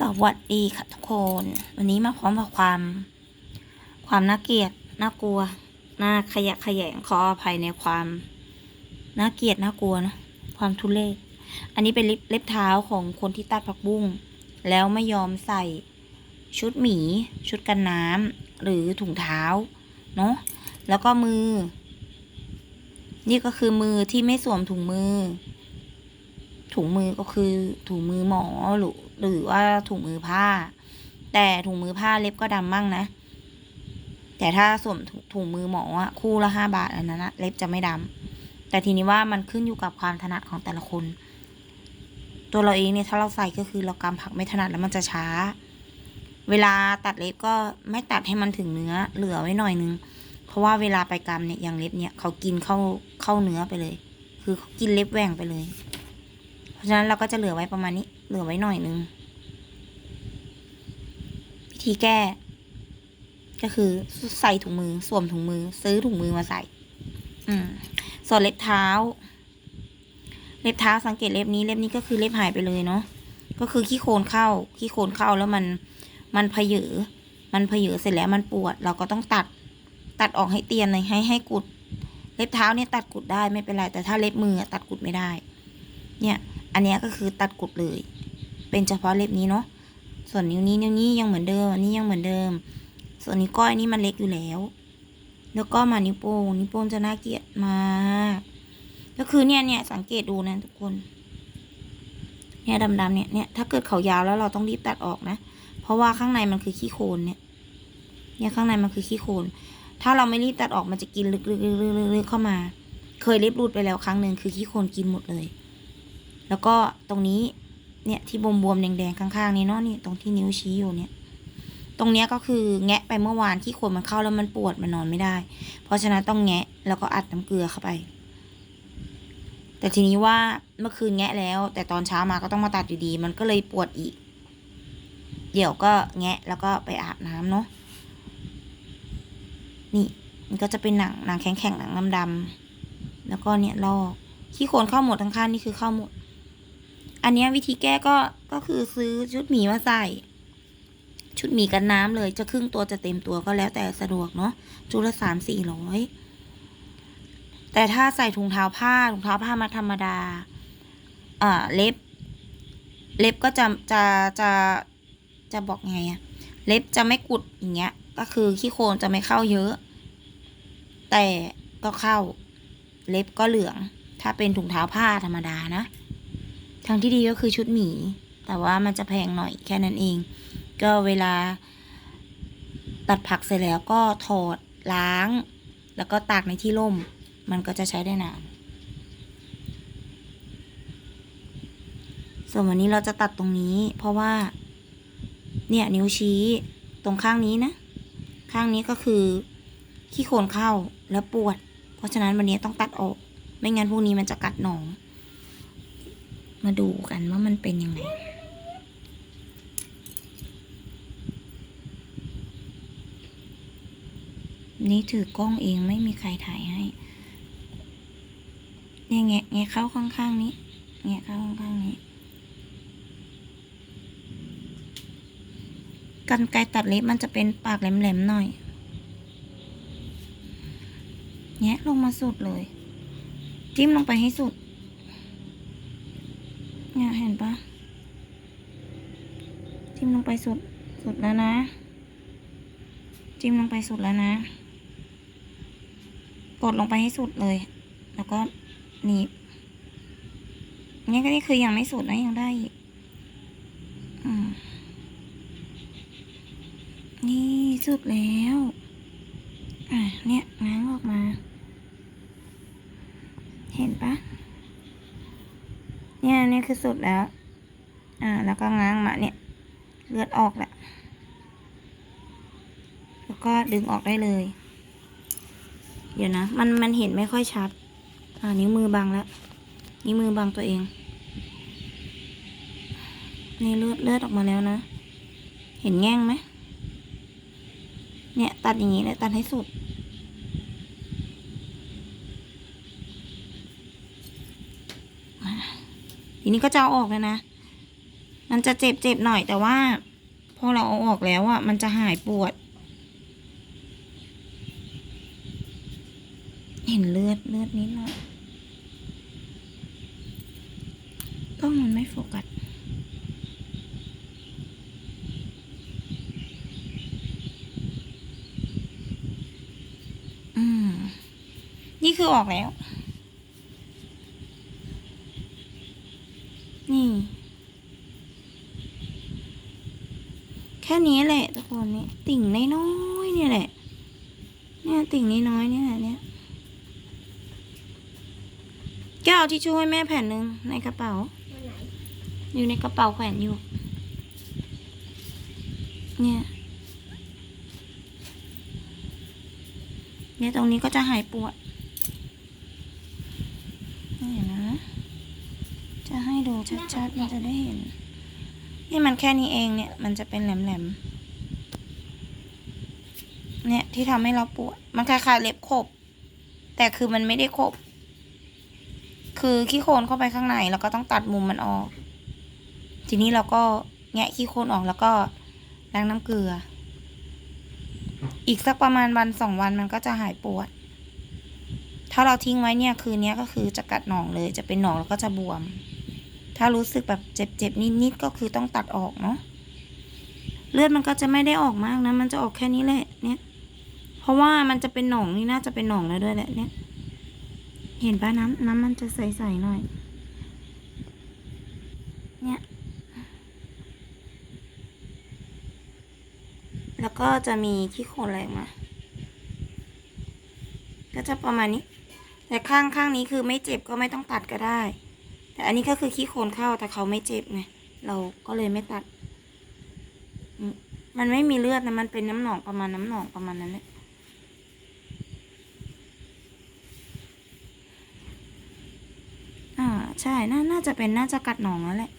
สวัสดีค่ะทุกคน วันนี้มาพร้อมกับความ ความน่าเกลียดน่ากลัวน่าขยะแขยงขออภัยในความน่าเกลียดน่ากลัวนะความทุเรศอันนี้เป็นเล็บเล็บเท้าของคนที่ตัดผักบุ้งแล้วไม่ยอมใส่ชุดหมี ชุดกันน้ำหรือถุงเท้าเนาะแล้วก็มือ นี่ก็คือมือที่ไม่สวมถุงมือ ถุงมือก็คือถุงมือหมอหรือ หรือว่าถุงมือผ้า แต่ถุงมือผ้าเล็บก็ดำมั่งนะ แต่ถ้าสวมถุถุงมือหมออะคู่ละห้าบาทอันนั้นนะเล็บจะไม่ดำแต่ทีนี้ว่ามันขึ้นอยู่กับความถนัดของแต่ละคน ตัวเราเองเนี่ยถ้าเราใส่ก็คือเรากำผักไม่ถนัดแล้วมันจะช้า เวลาตัดเล็บก็ไม่ตัดให้มันถึงเนื้อเหลือไว้หน่อยนึง เพราะว่าเวลาไปกำเนี่ยอย่างเล็บเนี่ยเขากินเข้าเข้าเนื้อไปเลย คือเขากินเล็บแหว่งไปเลย เพราะฉะนั้นเราก็จะเหลือไว้ประมาณนี้ เหลือไว้หน่อยนึง วิธีแก้ ก็คือใส่ถุงมือสวมถุงมือ ซื้อถุงมือมาใส่ อืมส่วนเล็บเท้า เล็บเท้าสังเกตเล็บนี้เล็บนี้ก็คือเล็บหายไปเลยเนาะก็คือขี้โคลนเข้าขี้โคลนเข้าแล้วมันมันพเยอมันพเยอเสร็จแล้วมันปวด เราก็ต้องตัดตัดออกให้เตียนเลยให้ให้กุด เล็บเท้าเนี่ยตัดกุดได้ไม่เป็นไรแต่ถ้าเล็บมือตัดกุดไม่ได้ เนี่ย อันนี้ก็คือตัดกุดเลย เป็นเฉพาะเล็บนี้เนาะส่วนนิ้วนี้นิ้วนี้ยังเหมือนเดิมอันนี้ยังเหมือนเดิม ส่วนนิ้วก้อยนี่มันเล็กอยู่แล้ว แล้วก็มานิ้วโป้งนิ้วโป้งจะน่าเกลียดมากก็คือเนี่ยเนี่ยสังเกตดูนะทุกคน เนี่ยดำๆเนี่ยเนี่ยถ้าเกิดเขายาวแล้วเราต้องรีบตัดออกนะ เพราะว่าข้างในมันคือขี้โคลนเนี่ย เนี่ยข้างในมันคือขี้โคลนถ้าเราไม่รีบตัดออกมันจะกินลึกๆๆๆๆเข้ามา เคยเล็บรูดไปแล้วครั้งหนึ่งคือขี้โคลนกินหมดเลย แล้วก็ตรงนี้ เนี่ยที่บวมๆแดงๆข้างๆนี้เนาะนี่ตรงที่นิ้วชี้อยู่เนี่ย ตรงเนี้ยก็คือแงะไปเมื่อวานที่ขนมันเข้าแล้วมันปวดมันนอนไม่ได้ เพราะฉะนั้นต้องแงะแล้วก็อัดน้ำเกลือเข้าไป แต่ทีนี้ว่าเมื่อคืนแงะแล้ว แต่ตอนเช้ามาก็ต้องมาตัดอยู่ดี มันก็เลยปวดอีก เดี๋ยวก็แงะแล้วก็ไปอาบน้ำเนาะนี่มันก็จะเป็นหนังหนังแข็งๆหนังดำๆแล้วก็เนี่ยลอกขี้โคลนเข้าหมดทั้งข้างนี่คือเข้าหมด อันนี้วิธีแก้ก็ก็คือซื้อชุดหมีมาใส่ ชุดหมีกันน้ำเลยจะครึ่งตัวจะเต็มตัวก็แล้วแต่สะดวกเนาะชุละสามสี่ร้อยแต่ถ้าใส่ถุงเท้าผ้าถุงเท้าผ้ามาธรรมดาอ่าเล็บ เล็บก็จะจะจะจะบอกไงอะเล็บจะไม่กุดอย่างเงี้ย ก็คือขี้โคลนจะไม่เข้าเยอะ แต่ก็เข้า เล็บก็เหลือง ถ้าเป็นถุงเท้าผ้าธรรมดานะ ทางที่ดีก็คือชุดหมี แต่ว่ามันจะแพงหน่อยแค่นั้นเอง ก็เวลา ตัดผักเสร็จแล้วก็ถอดล้าง แล้วก็ตากในที่ร่ม มันก็จะใช้ได้นาน ส่วนวันนี้เราจะตัดตรงนี้ เพราะว่า เนี่ยนิ้วชี้ตรงข้างนี้นะ ข้างนี้ก็คือขี้โคลนเข้าแล้วปวด เพราะฉะนั้นวันนี้ต้องตัดออก ไม่งั้นพวกนี้มันจะกัดหนอง มาดูกันว่ามันเป็นยังไงนี่ถือกล้องเองไม่มีใครถ่ายให้ เนี่ยแงะแงะเข้าข้างๆนี้ แงะเข้าข้างๆนี้ กันไกรตัดเล็บมันจะเป็นปากแหลมๆหน่อย แงะลงมาสุดเลย จิ้มลงไปให้สุด เนี่ยเห็นปะจิ้มลงไปสุดสุดแล้วนะ จิ้มลงไปสุดแล้วนะ กดลงไปให้สุดเลย แล้วก็หนีบเนี่ยก็นี่คือยังไม่สุดนะยังได้อีกอืมนี่สุดแล้ว อะเนี่ยง้างออกมา เห็นปะ เนี่ยนี่คือสุดแล้ว อ่า แล้วก็ง้างมาเนี่ย เลือดออกแหละแล้วก็ดึงออกได้เลย เดี๋ยวนะ มันมันเห็นไม่ค่อยชัด อ่า นิ้วมือบังแล้ว นิ้วมือบังตัวเอง นี่เลือดเลือดออกมาแล้วนะ เห็นแง่งไหมเนี่ย ตัดอย่างนี้เลยตัดให้สุด ทีนี้ก็จะเอาออกแล้วนะ มันจะเจ็บเจ็บหน่อยแต่ว่า พอเราเอาออกแล้วอะ มันจะหายปวด เห็นเลือดเลือดนิดหน่อยกล้องมันไม่โฟกัสอืมนี่คือออกแล้ว นี่ แค่ นี้แหละทุกคนนี่ติ่งน้อยๆเนี่ยแหละ เนี่ยติ่งน้อยๆเนี่ยแหละเนี่ยแกเอาทิชชู่ให้แม่แผ่นหนึ่งในกระเป๋า อยู่ในกระเป๋าแขวนอยู่ เนี่ยเนี่ยตรงนี้ก็จะหายปวดนี่นะ จะให้ดูชัดๆมันจะได้เห็น นี่มันแค่นี้เองเนี่ย มันจะเป็นแหลมๆ เนี่ยที่ทำให้เราปวด มันคล้ายๆเล็บขบ แต่คือมันไม่ได้ขบ คือขี้โคลนเข้าไปข้างในแล้วก็ต้องตัดมุมมันออก ทีนี้เราก็แงะขี้โคลนออกแล้วก็ล้างน้ำเกลือ อีกสักประมาณวันสองวันมันก็จะหายปวด ถ้าเราทิ้งไว้เนี่ยคืนนี้ก็คือจะกัดหนองเลย จะเป็นหนองแล้วก็จะบวม ถ้ารู้สึกแบบเจ็บๆนิดๆก็คือต้องตัดออกเนาะเลือดมันก็จะไม่ได้ออกมากนะ มันจะออกแค่นี้แหละ เนี่ย เพราะว่ามันจะเป็นหนองนี่น่าจะเป็นหนองแล้วด้วยแหละเนี่ย เห็นปะน้ำน้ำมันจะใสๆหน่อย เนี่ย แล้วก็จะมีขี้โคลนอะไรมา ก็จะประมาณนี้ แต่ข้างข้างนี้คือไม่เจ็บก็ไม่ต้องตัดก็ได้ แต่อันนี้ก็คือขี้โคลนเข้าแต่เขาไม่เจ็บไง เราก็เลยไม่ตัดมมันไม่มีเลือดนะมันเป็นน้ำหนองประมาณน้ำหนองประมาณนั้นแหละ อ่า ใช่น่าน่าจะเป็นน่าจะกัดหนองแล้วแหละ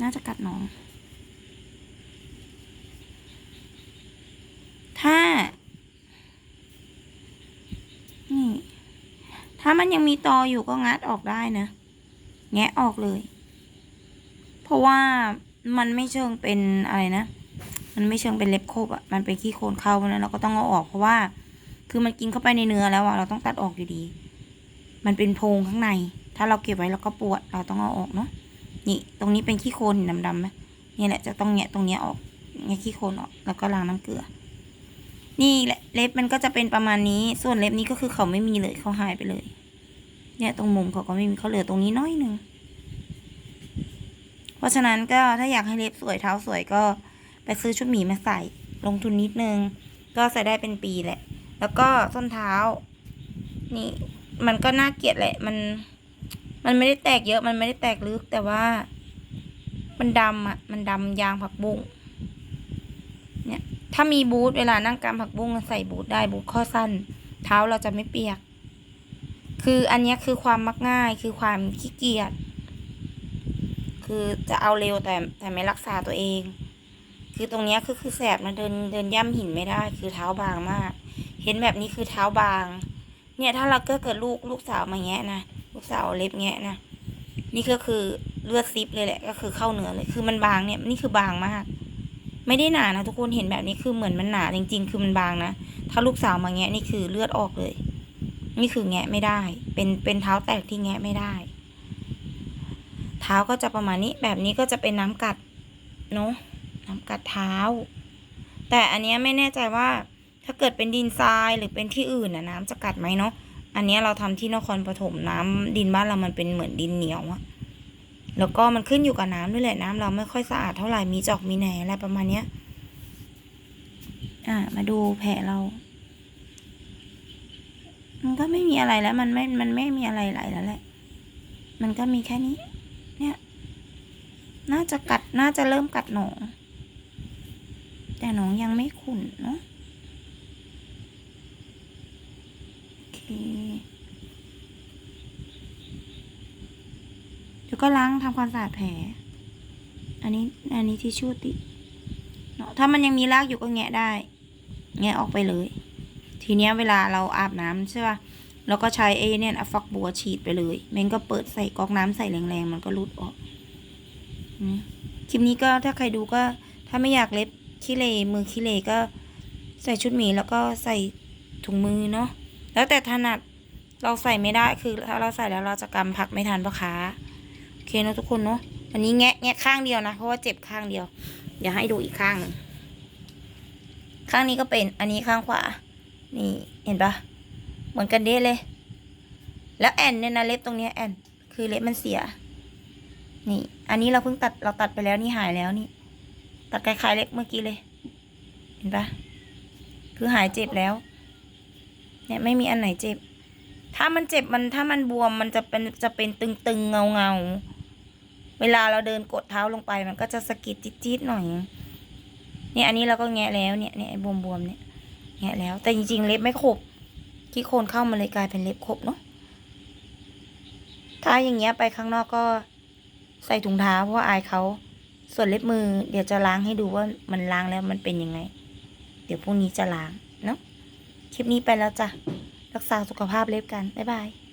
น่าจะกัดหนอง ถ้า นี่ ถ้ามันยังมีตออยู่ก็งัดออกได้นะ แงะออกเลย เพราะว่ามันไม่เชิงเป็นอะไรนะ มันไม่เชิงเป็นเล็บคบอะมันเป็นขี้โคลนเข้าเพราะเราก็ต้องเอาออกเพราะว่า คือมันกินเข้าไปในเนื้อแล้วอะ เราต้องตัดออกอยู่ดี มันเป็นโพรงข้างใน ถ้าเราเก็บไว้เราก็ปวด เราต้องเอาออกเนาะ นี่ ตรงนี้เป็นขี้โคลนดำๆไหมนี่แหละจะต้องแงะตรงนี้ออกแงะขี้โคลนออก แล้วก็ล้างน้ำเกลือ นี่แหละเล็บมันก็จะเป็นประมาณนี้ ส่วนเล็บนี้ก็คือเขาไม่มีเลยเขาหายไปเลย เนี่ยตรงมุมเขาก็ไม่มีเขาเหลือตรงนี้น้อยหนึ่ง เพราะฉะนั้นก็ถ้าอยากให้เล็บสวยเท้าสวยก็ไปซื้อชุดหมีมาใส่ ลงทุนนิดนึง ก็ใส่ได้เป็นปีแหละ แล้วก็ส้นเท้า นี่ มันก็น่าเกลียดแหละ มัน มันไม่ได้แตกเยอะมันไม่ได้แตกลึกแต่ว่า มันดำอะ มันดำยางผักบุ้งเนี่ย ถ้ามีบูทเวลานั่งกำผักบุ้งใส่บูทได้บูทข้อสั้น เท้าเราจะไม่เปียก คืออันนี้คือความมักง่ายคือความขี้เกียจคือจะเอาเร็วแต่แต่ไม่รักษาตัวเอง คือตรงนี้คือคือแสบนะเดินเดินย่ำหินไม่ได้ คือเท้าบางมาก เห็นแบบนี้คือเท้าบาง เนี่ยถ้าเราก็เกิดลูกลูกสาวมาแงะนะ สาวเล็บแงะนะนี่ก็คือเลือดซิปเลยแหละ ก็คือเข้าเนื้อเลย คือมันบางเนี่ย นี่คือบางมาก ไม่ได้หนานะทุกคนเห็นแบบนี้คือเหมือนมันหนาจริง ๆ คือมันบางนะ ถ้าลูกสาวมาแงะนี่คือเลือดออกเลย นี่คือแงะไม่ได้ เป็นเป็นเท้าแตกที่แงะไม่ได้ เท้าก็จะประมาณนี้ แบบนี้ก็จะเป็นน้ำกัดเนาะน้ำกัดเท้า แต่อันนี้ไม่แน่ใจว่าถ้าเกิดเป็นดินทรายหรือเป็นที่อื่นนะน้ำจะกัดไหมเนาะ อันนี้เราทำที่นครปฐมน้ำดินบ้านเรามันเป็นเหมือนดินเหนียวอะแล้วก็มันขึ้นอยู่กับน้ำด้วยแหละน้ำเราไม่ค่อยสะอาดเท่าไหร่มีจอกมีแหนอะไรประมาณเนี้ย อ่ามาดูแผลเรา มันก็ไม่มีอะไรแล้ว มันไม่ มันไม่มีอะไรไหลแล้วแหละ มันก็มีแค่นี้ เนี่ย น่าจะกัดน่าจะเริ่มกัดหนองแต่หนองยังไม่ขุ่นเนาะ โอ เคเดี๋ยวก็ล้างทำความสะอาดแผล อันนี้ อันนี้ที่ชูติเนาะถ้ามันยังมีรากอยู่ก็แงะได้ แงะออกไปเลย ทีเนี้ยเวลาเราอาบน้ำใช่ป่ะเราก็ใช้ไอ้เนี่ยอฟักบัวฉีดไปเลยแม่งก็เปิดใส่ก๊อกน้ำใส่แรงๆ มันก็รุดออกคลิปนี้ก็ถ้าใครดูก็ ถ้าไม่อยากเล็บขี้เลมือขี้เลก็ใส่ชุดหมีแล้วก็ใส่ถุงมือเนาะ แล้วแต่ถนัดเราใส่ไม่ได้คือถ้าเราใส่แล้วเราจะกำผักไม่ทันพ่อค้าโอเคนะทุกคนเนาะอันนี้แงะแงะข้างเดียวนะเพราะว่าเจ็บข้างเดียวเดี๋ยวให้ดูอีกข้างหนึ่งข้างนี้ก็เป็นอันนี้ข้างขวา นี่เห็นปะเหมือนกันเด้เลย แล้วแอนเนี่ยนะเล็บตรงเนี้ยแอนคือเล็บมันเสีย นี่ อันนี้เราเพิ่งตัดเราตัดไปแล้วนี่หายแล้วนี่ ตัดคล้ายๆเล็บเมื่อกี้เลย เห็นปะคือหายเจ็บแล้ว เนี่ยไม่มีอันไหนเจ็บ ถ้ามันเจ็บมันถ้ามันบวมมันจะเป็นจะเป็นตึงๆเงาเงาๆเวลาเราเดินกดเท้าลงไปมันก็จะสะกิดจี๊ดๆหน่อย เนี่ยอันนี้เราก็แงะแล้วเนี่ยเนี่ยไอ้บวมๆเนี่ยแงะแล้ว แต่จริงๆเล็บไม่ครบที่โคนเข้ามาเลยกลายเป็นเล็บครบเนาะถ้าอย่างเงี้ยไปข้างนอกก็ใส่ถุงเท้าเพราะว่าอายเขาส่วนเล็บมือเดี๋ยวจะล้างให้ดูว่ามันล้างแล้วมันเป็นยังไง เดี๋ยวพรุ่งนี้จะล้าง คลิปนี้ไปแล้วจ้ะ รักษาสุขภาพเล็บกัน บ๊ายบาย